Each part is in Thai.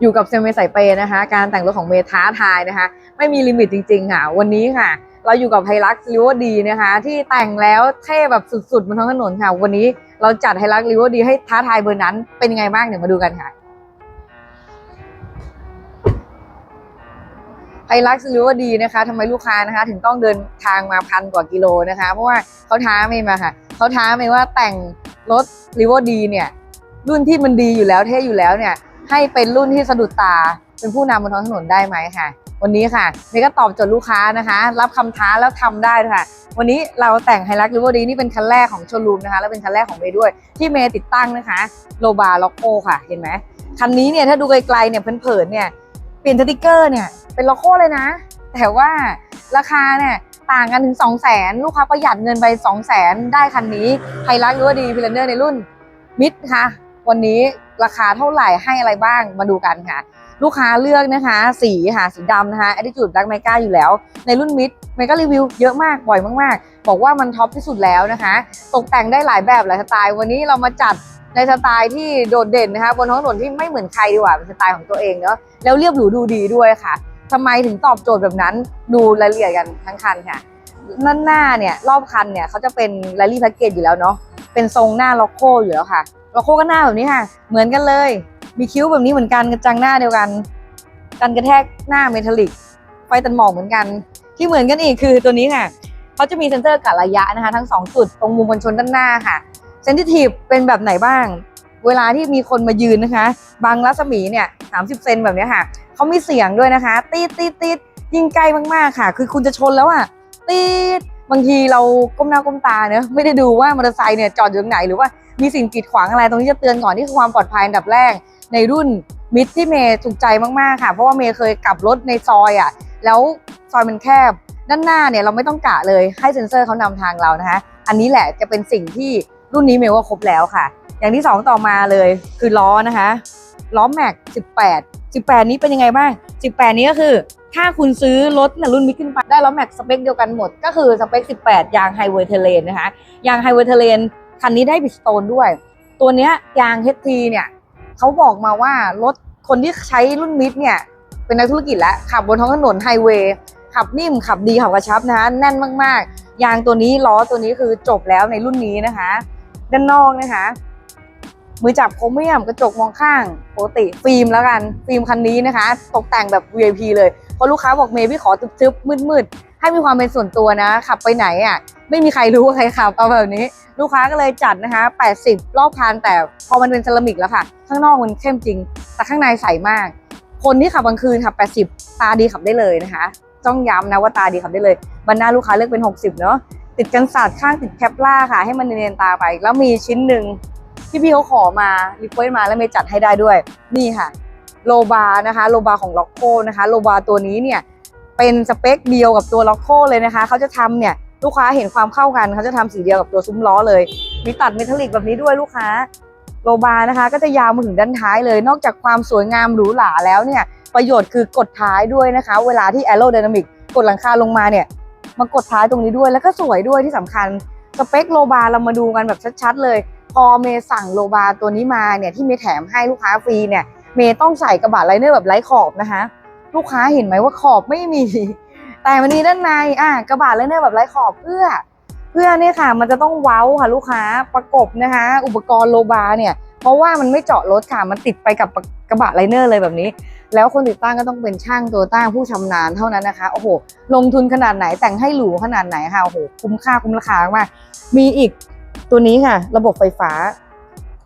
อยู่กับเซลเมสายเปย์นะคะ การแต่งรถของเมท้าทายนะคะ ไม่มีลิมิตจริงๆค่ะ วันนี้ค่ะ เราอยู่กับไฮรักลิวดีนะคะ ที่แต่งแล้วเท่แบบสุดๆบนท้องถนนค่ะ วันนี้เราจัดไฮรักลิวดีให้ท้าทายเบอร์นั้นเป็นยังไงบ้างเดี๋ยวมาดูกันค่ะไฮรักลิวดีนะคะทำไมลูกค้านะคะ ถึงต้องเดินทางมาพันกว่ากิโลนะคะ เพราะว่าเขาท้าเมย์มาค่ะเขาท้าเมย์ว่าแต่งรถลิวดีเนี่ยรุ่นที่มันดีอยู่แล้วเท่อยู่แล้วเนี่ย ให้เป็นรุ่นที่สะดุดตา เป็นผู้นำบนท้องถนนได้ไหมค่ะ วันนี้ค่ะเมย์ก็ตอบโจทย์ลูกค้านะคะ รับคำท้าแล้วทำได้ค่ะ วันนี้เราแต่งไฮรักลิเวอร์ดีนี่เป็นคันแรกของโชว์รูมนะคะ และเป็นคันแรกของเมย์ด้วย ที่เมย์ติดตั้งนะคะโลบาล็อกโก้ค่ะ เห็นไหมคันนี้เนี่ยถ้าดูไกลๆเนี่ยเผินๆเนี่ยเปลี่ยนสติกเกอร์เนี่ยเป็นล็อกโก้เลยนะ แต่ว่าราคาเนี่ยต่างกันถึง 2 0 0 0 0 0ลูกค้าประหยัดเงินไป 2 0 0 0 0 0ได้คันนี้ไฮรักลิเวอร์ดีพิลเนอร์ในรุ่นมิดค่ะ วันนี้ราคาเท่าไหร่ให้อะไรบ้างมาดูกันค่ะ ลูกค้าเลือกนะคะ สีค่ะสีดำนะคะ Attitude Black Mega อยู่แล้ว ในรุ่นมิดเมก็รีวิวเยอะมากบ่อยมากๆ บอกว่ามันท็อปที่สุดแล้วนะคะ ตกแต่งได้หลายแบบหลายสไตล์ วันนี้เรามาจัดในสไตล์ที่โดดเด่นนะคะบนท้องถนนที่ไม่เหมือนใครดีกว่าเป็นสไตล์ของตัวเองเนาะแล้วเรียบหรูดูดีด้วยค่ะทำไมถึงตอบโจทย์แบบนั้นดูรายละเอียดกันทั้งคันค่ะด้านหน้าเนี่ยรอบคันเนี่ยเขาจะเป็นแรลลี่แพ็กเกจอยู่แล้วเนาะเป็นทรงหน้าล็อกโก้อยู่แล้วค่ะ ล็อกโก้ก็หน้าแบบนี้ค่ะ เหมือนกันเลย มีคิ้วแบบนี้เหมือนกันกระจังหน้าเดียวกัน กันกระแทกหน้าเมทัลลิก ไฟตันหมอกเหมือนกัน ที่เหมือนกันอีกคือตัวนี้ค่ะเขาจะมีเซ็นเซอร์กะระยะนะคะ ทั้ง 2 จุดตรงมุมกันชนด้านหน้าค่ะเซนซิทีฟเป็นแบบไหนบ้าง เวลาที่มีคนมายืนนะคะ บางรัศมีเนี่ย30เซนแบบนี้ค่ะเขามีเสียงด้วยนะคะ ตีดตีดตีดยิ่งใกล้มากๆค่ะ คือคุณจะชนแล้วอะตีด บางทีเราก้มหน้าก้มตาเนอะไม่ได้ดูว่ามอเตอร์ไซค์เนี่ยจอดอยู่ตรงไหนหรือว่ามีสิ่งกีดขวางอะไรตรงนี้จะเตือนก่อนที่คือความปลอดภัยอันดับแรก ในรุ่นมิดที่เมย์ถูกใจมากๆค่ะ เพราะว่าเมย์เคยกลับรถในซอยอะแล้วซอยมันแคบ ด้านหน้าเนี่ยเราไม่ต้องกะเลยให้เซ็นเซอร์เขานำทางเรานะคะอันนี้แหละจะเป็นสิ่งที่รุ่นนี้เมย์ว่าครบแล้วค่ะ อย่างที่ 2 ต่อมาเลยคือล้อนะคะล้อแม็ก18 18 นี้เป็นยังไงบ้าง 18 นี้ก็คือ ถ้าคุณซื้อรถรุ่นมิดขึ้นไปได้ล้อแม็กสเปคเดียวกันหมด ก็คือสเปค 18 ยางไฮเวย์เทเลนนะคะยางไฮเวย์เทเลนคันนี้ได้บิสโตนด้วย ตัวเนี้ยยาง HT เนี่ยเขาบอกมาว่ารถคนที่ใช้รุ่นมิดเนี่ยเป็นนักธุรกิจแล้วขับบนท้องถนนไฮเวย์ขับนิ่มขับดีขับกระชับนะคะแน่นมากๆ ยางตัวนี้ล้อตัวนี้คือจบแล้วในรุ่นนี้นะคะ ด้านนอกนะคะ มือจับโครเมียมกระจกมองข้างปกติฟิล์มแล้วกัน ฟิล์มคันนี้นะคะ ตกแต่งแบบ VIP เลยเพราะลูกค้าบอกเมย์พี่ขอทึบๆมืดๆ ให้มีความเป็นส่วนตัวนะ ขับไปไหนอะ ไม่มีใครรู้ว่าใครขับเอาแบบนี้ ลูกค้าก็เลยจัดนะคะ 80 รอบคันแต่พอมันเป็นเซรามิกแล้วค่ะ ข้างนอกมันเข้มจริง แต่ข้างในใสมาก คนที่ขับกลางคืนขับ 80 ตาดีขับได้เลยนะคะต้องย้ำนะว่าตาดีขับได้เลยบรรณาลูกค้าเลือกเป็น 60 เนาะติดกันศาสตร์ข้างติดแคปล่าค่ะ ให้มันเนียนตาไป แล้วมีชิ้นหนึ่ง ที่พี่เขาขอมารีเควสมาแล้วเมย์จัดให้ได้ด้วย นี่ค่ะ โลบานะคะ โลบาของล็อกโคนะคะ โลบาตัวนี้เนี่ยเป็นสเปคเดียวกับตัวล็อกโคเลยนะคะเขาจะทำเนี่ยลูกค้าเห็นความเข้ากันเขาจะทำสีเดียวกับตัวซุ้มล้อเลย มีตัดเมทัลลิกแบบนี้ด้วยลูกค้า โลบานะคะ ก็จะยาวมาถึงด้านท้ายเลย นอกจากความสวยงามหรูหราแล้วเนี่ย ประโยชน์คือกดท้ายด้วยนะคะ เวลาที่ a อโร d y นามิกกดหลังคาลงมาเนี่ยมากดท้ายตรงนี้ด้วยแล้วก็สวยด้วยที่สำคัญ สเปคโลบาเรามาดูกันแบบชัดๆเลย พอเมสั่งโลบาตัวนี้มาเนี่ยที่เมแถมให้ลูกค้าฟรีเนี่ย เมต้องใส่กระบะไลเนอร์แบบไร้ขอบนะคะ ลูกค้าเห็นไหมว่าขอบไม่มี แต่มันมีด้านในอะกระบะไลเนอร์แบบไร้ขอบเพื่อ เพื่อเนี่ยค่ะ มันจะต้องเว้าค่ะลูกค้าประกบนะคะ อุปกรณ์โลบาเนี่ย เพราะว่ามันไม่เจาะรถค่ะมันติดไปกับกระบะไลเนอร์เลยแบบนี้ แล้วคนติดตั้งก็ต้องเป็นช่างตัวตั้งผู้ชำนาญเท่านั้นนะคะโอ้โหลงทุนขนาดไหนแต่งให้หรูขนาดไหนค่ะโอ้โหคุ้มค่าคุ้มราคามากมีอีก ตัวนี้ค่ะ ระบบไฟฟ้า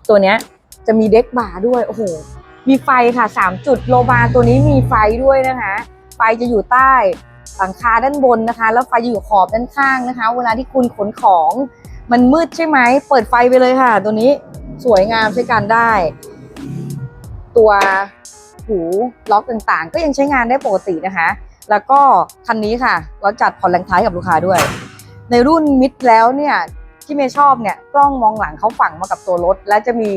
ตัวเนี้ยจะมีเด็กบาร์ด้วยโอ้โหมีไฟค่ะ 3 จุดโลบาตัวนี้มีไฟด้วยนะคะ ไฟจะอยู่ใต้หลังคาด้านบนนะคะ แล้วไฟจะอยู่ขอบด้านข้างนะคะ เวลาที่คุณขนของมันมืดใช่ไหม เปิดไฟไปเลยค่ะ ตัวนี้สวยงามใช้การได้ ตัวหูล็อกต่างๆ ก็ยังใช้งานได้ปกตินะคะ แล้วก็คันนี้ค่ะ เราจัดผ่อนแรงท้ายกับลูกค้าด้วย ในรุ่นมิดแล้วเนี่ย ที่เมย์ชอบเนี่ยกล้องมองหลังเขาฝังมากับตัวรถ และจะมี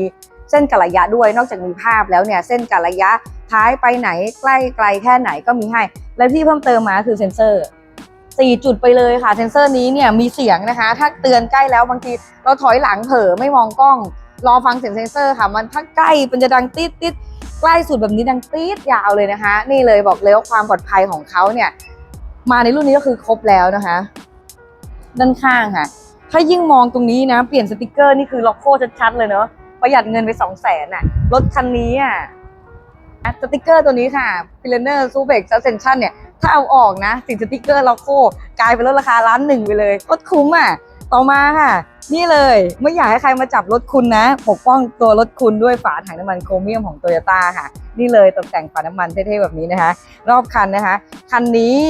เส้นกะระยะด้วยนอกจากมีภาพแล้วเนี่ยเส้นกะระยะท้ายไปไหนใกล้ไกลแค่ไหนก็มีให้ และที่เพิ่มเติมมาคือเซ็นเซอร์4จุดไปเลยค่ะเซ็นเซอร์นี้เนี่ยมีเสียงนะคะ ถ้าเตือนใกล้แล้วบางทีเราถอยหลังเผลอไม่มองกล้อง รอฟังเสียงเซ็นเซอร์ค่ะ มันถ้าใกล้มันจะดังติดติดใกล้สุดแบบนี้ดังปี๊ดยาวเลยนะคะ นี่เลยบอกเลยว่าความปลอดภัยของเขาเนี่ย มาในรุ่นนี้ก็คือครบแล้วนะคะ ด้านข้างค่ะ ถ้ายิ่งมองตรงนี้นะ เปลี่ยนสติกเกอร์นี่คือล็อกโก้ชัดๆเลยเนาะประหยัดเงินไปสองแสนอะ รถคันนี้อะสติกเกอร์ตัวนี้ค่ะ p i l a n e r s u b e x Suspension เนี่ย ถ้าเอาออกนะติดสติกเกอร์ล็อกโก้กลายเป็นรถราคาล้านหนึ่งไปเลยรถคุ้มอะ ต่อมาค่ะ นี่เลยไม่อยากให้ใครมาจับรถคุณนะปกป้องตัวรถคุณด้วยฝาถังน้ำมันโครเมียมของโตโยต้าค่ะ นี่เลยตกแต่งฝาน้ำมันเท่ๆแบบนี้นะคะ รอบคันนะคะ คันนี้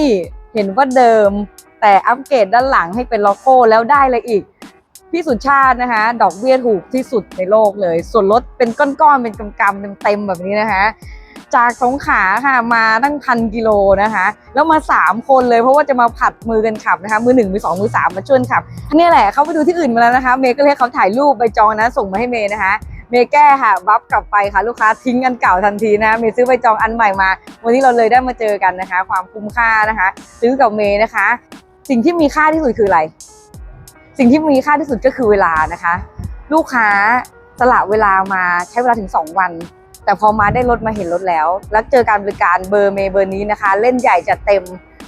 เห็นว่าเดิม แต่อัปเกรดด้านหลังให้เป็นโลโก้แล้วได้เลยอีก พี่สุชาตินะคะ ดอกเบี้ยถูกที่สุดในโลกเลย ส่วนลดเป็นก้อนๆ เป็นกำๆเต็มแบบนี้นะคะ จากสงขลาค่ะมาตั้งพันกิโลนะคะ แล้วมา 3 คนเลยเพราะว่าจะมาผัดมือกันขับนะคะ มือหนึ่งมือสองมือสามมาช่วยขับอันนี้แหละเขาไปดูที่อื่นมาแล้วนะคะ เมย์ก็เลยเขาถ่ายรูปใบจองนะส่งมาให้เมย์นะคะเมย์แก้ค่ะบัฟกลับไปค่ะลูกค้าทิ้งอันเก่าทันทีนะเมย์ซื้อใบจองอันใหม่มา วันนี้เราเลยได้มาเจอกันนะคะ ความคุ้มค่านะคะ ซื้อกับเมย์นะคะ สิ่งที่มีค่าที่สุดคืออะไร สิ่งที่มีค่าที่สุดก็คือเวลานะคะ ลูกค้าสละเวลามาใช้เวลาถึง 2 วัน แต่พอมาได้รถมาเห็นรถแล้ว แล้วเจอการบริการเบอร์เมเบอร์นี้นะคะ เล่นใหญ่จัดเต็ม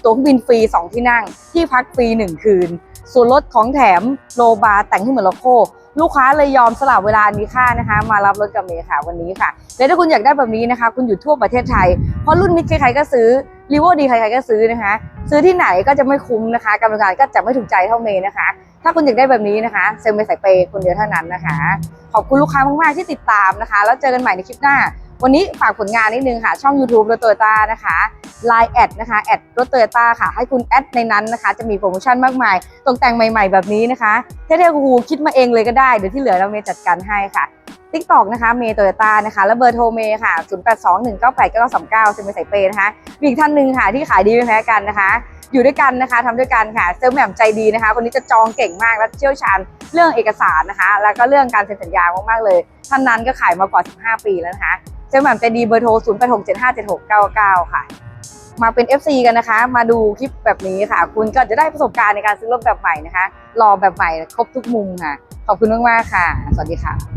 ตั๋วบินฟรี 2 ที่นั่ง ที่พักฟรี 1 คืน ส่วนลดของแถมโลบาร์แต่งให้เหมือนโลโก้ลูกค้าเลยยอมสละเวลานมีค่านะคะ มารับรถกับเมย์ค่ะวันนี้ค่ะ และถ้าคุณอยากได้แบบนี้นะคะ คุณอยู่ทั่วประเทศไทย เพราะรุ่นนี้ใครๆก็ซื้อ รีโวดีใครๆก็ซื้อนะคะ ซื้อที่ไหนก็จะไม่คุ้มนะคะการบริการก็จะไม่ถูกใจเท่าเมย์นะคะ ถ้าคุณอยากได้แบบนี้นะคะ เซลล์เมย์สายเปย์คนเดียวเท่านั้นนะคะ ขอบคุณลูกค้ามากๆที่ติดตามนะคะ แล้วเจอกันใหม่ในคลิปหน้า วันนี้ฝากผลงานนิดนึงค่ะ ช่อง YouTube รถโตโยต้านะคะ Line แอดนะคะแอดรถโตโยต้าค่ะ ให้คุณแอดในนั้นนะคะ จะมีโปรโมชั่นมากมาย ตกแต่งใหม่ ๆ แบบนี้นะคะเท่ๆคูคิดมาเองเลยก็ได้เดี๋ยวที่เหลือเราเมย์จัดการให้ค่ะ ติ๊กตอกนะคะเมย์โตโยต้านะคะ แล้วเบอร์โทรเมย์ค่ะ 0 8 2 1 9 8 9 2 9เซลล์เมย์สายเปย์นะคะมีอีกท่านหนึ่งค่ะที่ขายดีไม่แพ้กันนะคะ อยู่ด้วยกันนะคะทำด้วยกันค่ะเซลลแหม่มใจดีนะคะ คนนี้จะจองเก่งมากและเชี่ยวชาญเรื่องเอกสารนะคะ แล้วก็เรื่องการเซ็นสัญญามากๆเลย ท่านนั้นก็ขายมากว่า 15 ปีแล้วนะคะเซลลแหม่มใจดีเบอร์โทร 0 8 6 7 5 7 6 9 9 ค่ะ มาเป็น FC กันนะคะ มาดูคลิปแบบนี้ค่ะ คุณก็จะได้ประสบการณ์ในการซื้อรถแบบใหม่นะคะรอแบบใหม่ครบทุกมุมค่ะขอบคุณมากๆค่ะ สวัสดีค่ะ